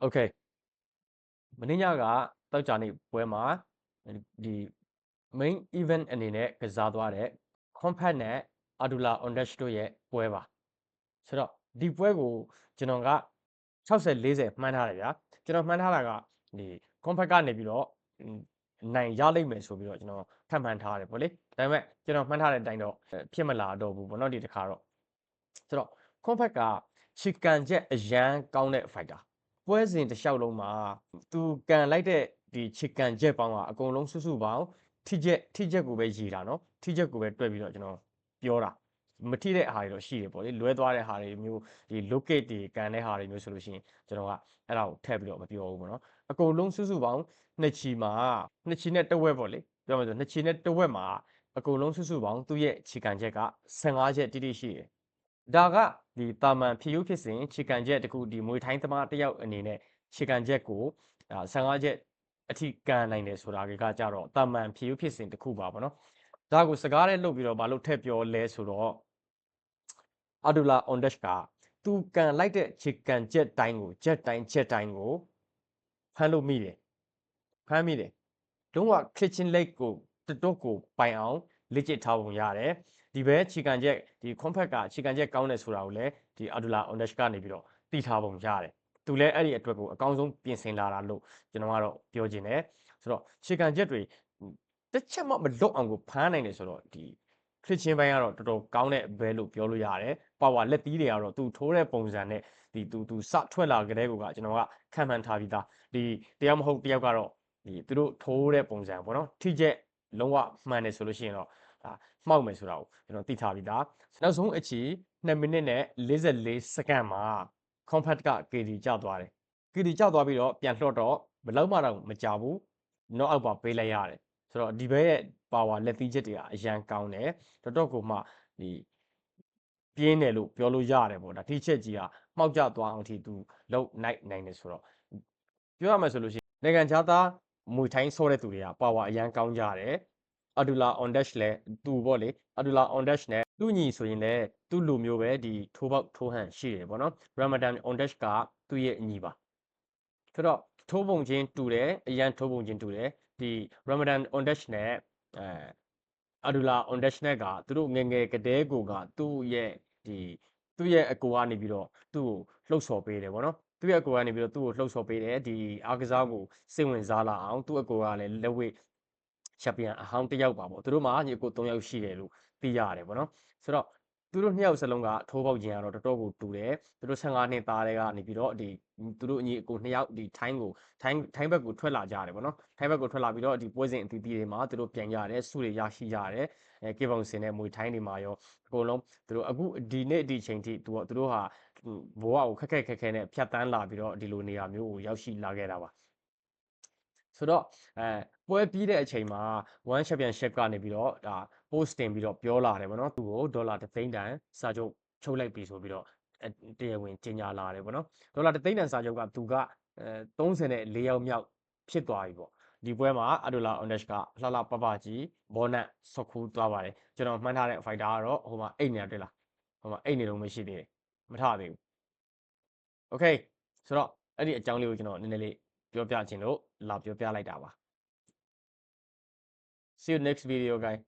โอเคမင်းညကတောက်ကြနေပွဲမှာဒီ main event အနေနဲ့ကစားသွားတဲ့ compact နဲ့ Adula Ondash တို့ရဲ့ပွဲပါဆိုတော့ဒီပွဲကိုကျွန်တော်က60 40မှန်းထားတယ်ဗျာကျွန်တော်မှန်းထားတာကဒီ compact ကနေပြီးတော့နိုင်ရလိမ့်မယ်ဆိုပြီးတော့ကျွန်တော်ထပ်မှန်းထားတယ်ပေါ့လေဒါပေမဲ့ကျွန်တော်မှန်းထားတဲ့အတိုင်းတော့ဖြစ်မလာတော့ဘူးပေါ့နော်ဒီတစ်ခါတော့ဆိုတော့ compact ကချီကန်ချက်အရန်ကောင်းတဲ့ fighter ပွဲစဉ်တစ်လျှောက်လုံးမှာသူကန်လိုက်တဲ့ဒီချီကန်ချက်ပေါင်းကအကုန်လုံးစုစုပေါင်းထိချက်ထိချက်ကိုပဲရည်တာနော်ထိချက်ကိုပဲတွက်ပြီးတော့ကျွန်တော်ပြောတာမထိတဲ့ဟာတွေတော့ရှိတယ်ပေါ့လေလွဲသွားတဲ့ဟာတွေမျိုးဒီ locate တွေကန်တဲ့ဟာတွေမျိုးဆိုလို့ရှိရင်ကျွန်တော်ကအဲ့ဒါကိုထည့်ပြီးတော့မပြောဘူးပေါ့နော်အကုန်လုံးစုစုပေါင်းနှစ်ချီမှာနှစ်ချီနဲ့တဝက်ပေါ့လေပြောမှဆိုနှစ်ချီနဲ့တဝက်မှာအကုန်လုံးစုစုပေါင်းသူ့ရဲ့ခြေကန်ချက်က15ချက်တိတိရှိတယ် ဒါကဒီတာမန်ဖြည့်ရုပ်ဖြစ်စဉ်ခြေကန်ချက်တခုဒီမွေထိုင်းသမားတယောက်အနေနဲ့ခြေကန်ချက်ကို15ချက်အထိကန်နိုင်တယ်ဆိုတာကကြတော့တာမန်ဖြည့်ရုပ်ဖြစ်စဉ်တခုပါပေါ့နော်ဒါကိုစကားနဲ့လုပ်ပြီးတော့မလုပ်ထည့်ပြောလဲဆိုတော့အဒူလာအွန်ဒက်ကသူကန်လိုက်တဲ့ခြေကန်ချက်တိုင်းကိုချက်တိုင်းချက်တိုင်းကိုဖမ်းလို့မိတယ်ဖမ်းမိတယ်လုံးဝ kitchen leg ကိုတတော့ကိုပိုင်အောင် လက်ကျစ်ထားပုံရတယ်ဒီဘဲခြေကန်ချက်ဒီ compact ကခြေကန်ချက်ကောင်းတယ်ဆိုတာကိုလည်းဒီ Adula Ondash ကနေပြီးတော့သိထားပုံရတယ်သူလည်းအဲ့ဒီအတွက်ကိုအကောင်းဆုံးပြင်ဆင်လာတာလို့ကျွန်တော်ကတော့ပြောချင်တယ်ဆိုတော့ခြေကန်ချက်တွေတစ်ချက်မှမလွတ်အောင်ကိုဖမ်းနိုင်တယ်ဆိုတော့ဒီခရစ်ချင်းပိုင်းကတော့တော်တော်ကောင်းတဲ့ဘဲလို့ပြောလို့ရတယ်ပါဝါလက်သီးတွေကတော့သူထိုးတဲ့ပုံစံနဲ့ဒီသူသူစထွက်လာကြတဲ့ကောကကျွန်တော်ကခံမှန်းထားပြီးသားဒီတယောက်မဟုတ်တယောက်ကတော့ဒီသူတို့ထိုးတဲ့ပုံစံပေါ့နော်ထိချက် လုံးဝမှန်တယ်ဆိုလို့ရှိရင်တော့ဒါမှောက်မယ်ဆိုတာကိုကျွန်တော်သိထားပြီးသားနောက်ဆုံးအချီ2မိနစ်နဲ့44စက္ကန့်မှာ compact က KD ကျသွားတယ် KD ကျသွားပြီးတော့ပြန်လှော့တော့ဘယ်လောက်မှတော့မကြဘူး not out ပါပေးလိုက်ရတယ်ဆိုတော့ဒီဘက်ရဲ့ power လက်သီးချက်တွေကအရန်ကောင်းတယ်တော်တော်ကိုမှဒီပြင်းတယ်လို့ပြောလို့ရတယ်ပေါ့ဒါထိချက်ကြီးကမှောက်ကျသွားအောင်ထိသူလုံနိုင်နိုင်တယ်ဆိုတော့ပြောရမယ်ဆိုလို့ရှိရင်နိုင်ငံခြားသားမွေထိုင်းဆောတဲ့သူတွေက power အရန်ကောင်းကြတယ် အဒူလာ on dash လဲသူပေါ့လေအဒူလာ on dash နဲ့သူ့ညီဆိုရင်လည်းသူ့လူမျိုးပဲဒီထိုးပေါက်ထိုးဟန်ရှိတယ်ပေါ့နော် Ramadan on dash ကသူ့ရဲ့အညီပါဆိုတော့ထိုးပုံချင်းတူတယ်အရန်ထိုးပုံချင်းတူတယ်ဒီ Ramadan on dash နဲ့အဲအဒူလာ on dash နဲ့ကသူတို့ငငယ်ကတဲ့ကိုကသူ့ရဲ့ဒီသူ့ရဲ့အကိုကနေပြီးတော့သူ့ကိုလှုပ်ဆော်ပေးတယ်ပေါ့နော်သူ့ရဲ့အကိုကနေပြီးတော့သူ့ကိုလှုပ်ဆော်ပေးတယ်ဒီအားကစားကိုစိတ်ဝင်စားလာအောင်သူ့အကိုကလည်းလက်ဝဲ ချန်ပီယံအဟောင်းတစ်ယောက်ပါပေါ့သူတို့မှာညီကို၃ယောက်ရှိတယ်လို့သိရတယ်ပေါ့နော်ဆိုတော့သူတို့နှစ်ယောက်စလုံးကထိုးပေါက်ခြင်းကတော့တော်တော်ကိုတူတယ်သူတို့15နှစ်သားတွေကနေပြီးတော့ဒီသူတို့အညီအကိုနှစ်ယောက်ဒီထိုင်းကိုထိုင်းထိုင်းဘက်ကိုထွက်လာကြတယ်ပေါ့နော်ထိုင်းဘက်ကိုထွက်လာပြီးတော့ဒီပွဲစဉ်အသီးသီးတွေမှာသူတို့ပြန်ကြတယ်စုတွေရရှိကြတယ်အဲကေဗုံစင်နဲ့မွေထိုင်းတွေမှာရောအကုန်လုံးသူတို့အခုဒီနေ့ဒီချိန်ထိသူတို့ဟာဘဝကိုခက်ခက်ခက်ခဲနဲ့ဖြတ်တန်းလာပြီးတော့ဒီလိုနေရာမျိုးကိုရောက်ရှိလာခဲ့တာပါ ဆိုတော့အဲပွဲပြီးတဲ့အချိန်မှာ one championship ကနေပြီးတော့ဒါ post တင်ပြီးတော့ပြောလာတယ်ဗောနော်သူကိုဒေါ်လာ3သိန်းတန်စာချုပ်ချုပ်လိုက်ပြီဆိုပြီးတော့တရားဝင်ကြေညာလာတယ်ဗောနော်ဒေါ်လာ3သိန်းတန်စာချုပ်ကသူကအဲ34ယောက်မြောက်ဖြစ်သွားပြီဗောဒီပွဲမှာအဒူလာအွန်ဒက်ရှ်ကလှလှပပကြီးဘောနတ်ဆော့ခူးသွားပါတယ်ကျွန်တော်မှန်းထားတဲ့ fighter ကတော့ဟိုမှာအိတ်နေတွေ့လားဟိုမှာအိတ်နေလုံးမရှိသေးတယ်မထသေးဘူး okay ဆိုတော့အဲ့ဒီအကြောင်းလေးကိုကျွန်တော်နည်းနည်းလေး ပြောပြခြင်းလို့လာပြောပြလိုက်တာပါ see you next video guys